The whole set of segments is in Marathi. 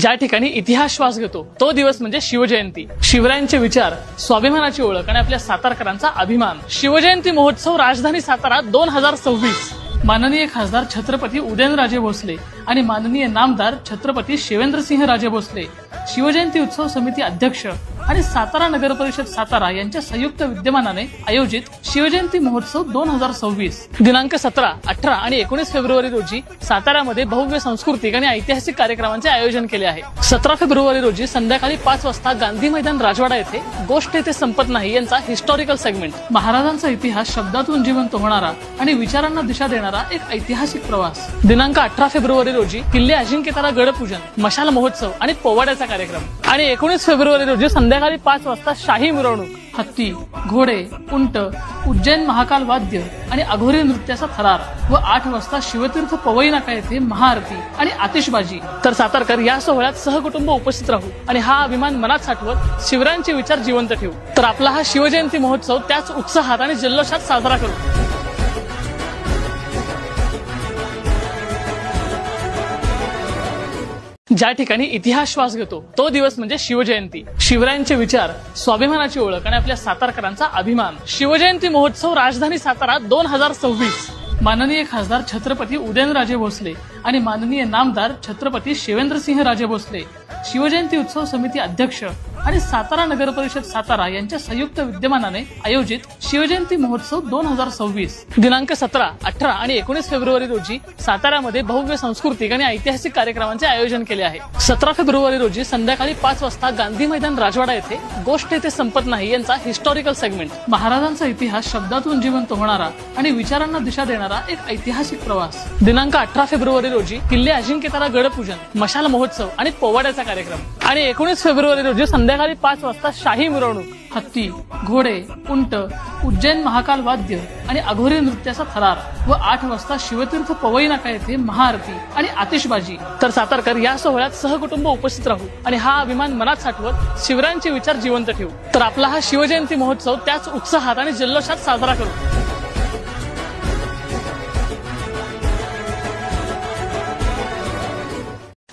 ज्या ठिकाणी इतिहास श्वास घेतो तो दिवस म्हणजे शिवजयंती. शिवरायांचे विचार स्वाभिमानाची ओळख आणि आपल्या सातारकरांचा अभिमान. शिवजयंती महोत्सव राजधानी सातारा दोन हजार सव्वीस. माननीय खासदार छत्रपती उदयनराजे भोसले आणि माननीय नामदार छत्रपती शिवेंद्रसिंह राजे भोसले. शिवजयंती उत्सव समिती अध्यक्ष आणि सातारा नगर परिषद सातारा यांच्या संयुक्त विद्यमानाने आयोजित शिवजयंती महोत्सव दोन हजार सव्वीस. दिनांक सतरा अठरा आणि एकोणीस फेब्रुवारी रोजी सातारामध्ये भव्य सांस्कृतिक आणि ऐतिहासिक कार्यक्रमांचे आयोजन केले आहे. सतरा फेब्रुवारी रोजी संध्याकाळी पाच वाजता गांधी मैदान राजवाडा येथे गोष्ट येथे संपत नाही यांचा हिस्टॉरिकल सेगमेंट महाराजांचा इतिहास शब्दातून जिवंत होणारा आणि विचारांना दिशा देणारा एक ऐतिहासिक प्रवास. दिनांक अठरा फेब्रुवारी रोजी किल्ले अजिंक्यतारा गडपूजन मशाल महोत्सव आणि पोवाड्याचा कार्यक्रम. आणि एकोणीस फेब्रुवारी रोजी संध्याकाळी पाच वाजता शाही मिरवणूक हत्ती घोडे उंट उज्जैन महाकाल वाद्य आणि अघोरी नृत्याचा थरार व आठ वाजता शिवतीर्थ पवई नाका येथे महाआरती आणि आतिषबाजी. तर सातारकर या सोहळ्यात सहकुटुंब उपस्थित राहू आणि हा अभिमान मनात साठवत शिवरायांचे विचार जिवंत ठेवू. तर आपला हा शिवजयंती महोत्सव त्याच उत्साहात आणि जल्लोषात साजरा करू. ज्या ठिकाणी इतिहास श्वास घेतो तो दिवस म्हणजे शिवजयंती. शिवरायांचे विचार स्वाभिमानाची ओळख आणि आपल्या सातारकरांचा अभिमान. शिवजयंती महोत्सव राजधानी सातारा दोन हजार सव्वीस. माननीय खासदार छत्रपती उदयनराजे भोसले आणि माननीय नामदार छत्रपती शिवेंद्रसिंह राजे भोसले. शिवजयंती उत्सव समिती अध्यक्ष आणि सातारा नगर परिषद सातारा यांच्या संयुक्त विद्यमानाने आयोजित शिवजयंती महोत्सव दोन हजार सव्वीस. दिनांक सतरा अठरा आणि एकोणीस फेब्रुवारी रोजी सातारामध्ये भव्य सांस्कृतिक आणि ऐतिहासिक कार्यक्रमांचे आयोजन केले आहे. सतरा फेब्रुवारी रोजी संध्याकाळी पाच वाजता गांधी मैदान राजवाडा येथे गोष्ट येथे संपत नाही यांचा हिस्टॉरिकल सेगमेंट महाराजांचा इतिहास शब्दातून जिवंत होणारा आणि विचारांना दिशा देणारा एक ऐतिहासिक प्रवास. दिनांक अठरा फेब्रुवारी रोजी किल्ले अजिंक्यतारा गडपूजन मशाल महोत्सव आणि पोवाड्याचा कार्यक्रम. आणि एकोणीस फेब्रुवारी रोजी संध्याकाळी पाच वाजता शाही मिरवणूक हत्ती घोडे उंट उज्जैन महाकाल वाद्य आणि अघोरी नृत्याचा थरार व आठ वाजता शिवतीर्थ पवई नाका येथे महाआरती आणि आतिषबाजी. तर सातारकर या सोहळ्यात सहकुटुंब उपस्थित राहू आणि हा अभिमान मनात साठवत शिवरायांचे विचार जिवंत ठेवू. तर आपला हा शिवजयंती महोत्सव त्याच उत्साहात आणि जल्लोषात साजरा करू.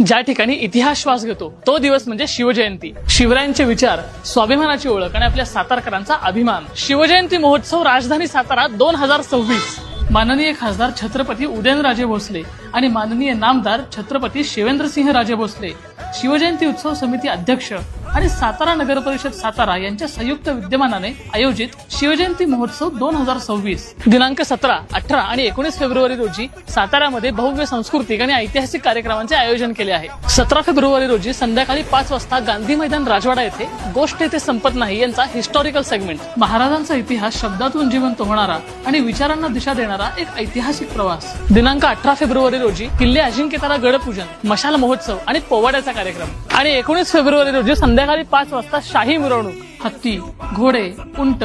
ज्या ठिकाणी इतिहास श्वास घेतो तो दिवस म्हणजे शिवजयंती. शिवरायांचे विचार स्वाभिमानाची ओळख आणि आपल्या सातारकरांचा अभिमान. शिवजयंती महोत्सव राजधानी सातारा दोन हजार सव्वीस. माननीय खासदार छत्रपती उदयनराजे भोसले आणि माननीय नामदार छत्रपती शिवेंद्रसिंह राजे भोसले. शिवजयंती उत्सव समिती अध्यक्ष आणि सातारा नगर परिषद सातारा यांच्या संयुक्त विद्यमानाने आयोजित शिवजयंती महोत्सव दोन हजार सव्वीस. दिनांक सतरा अठरा आणि एकोणीस फेब्रुवारी रोजी सातारामध्ये भव्य सांस्कृतिक आणि ऐतिहासिक कार्यक्रमांचे आयोजन केले आहे. सतरा फेब्रुवारी रोजी संध्याकाळी पाच वाजता गांधी मैदान राजवाडा येथे गोष्ट येथे संपत नाही यांचा हिस्टॉरिकल सेगमेंट महाराजांचा इतिहास शब्दातून जिवंत होणारा आणि विचारांना दिशा देणारा एक ऐतिहासिक प्रवास. दिनांक अठरा फेब्रुवारी रोजी किल्ले अजिंक्यतारा गडपूजन मशाल महोत्सव आणि पोवाड्याचा कार्यक्रम. आणि एकोणीस फेब्रुवारी रोजी संध्याकाळी पाच वाजता शाही मिरवणूक हत्ती घोडे उंट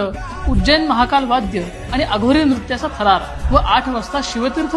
उज्जैन महाकाल वाद्य आणि अघोरी नृत्याचा थरार व आठ वाजता शिवतीर्थ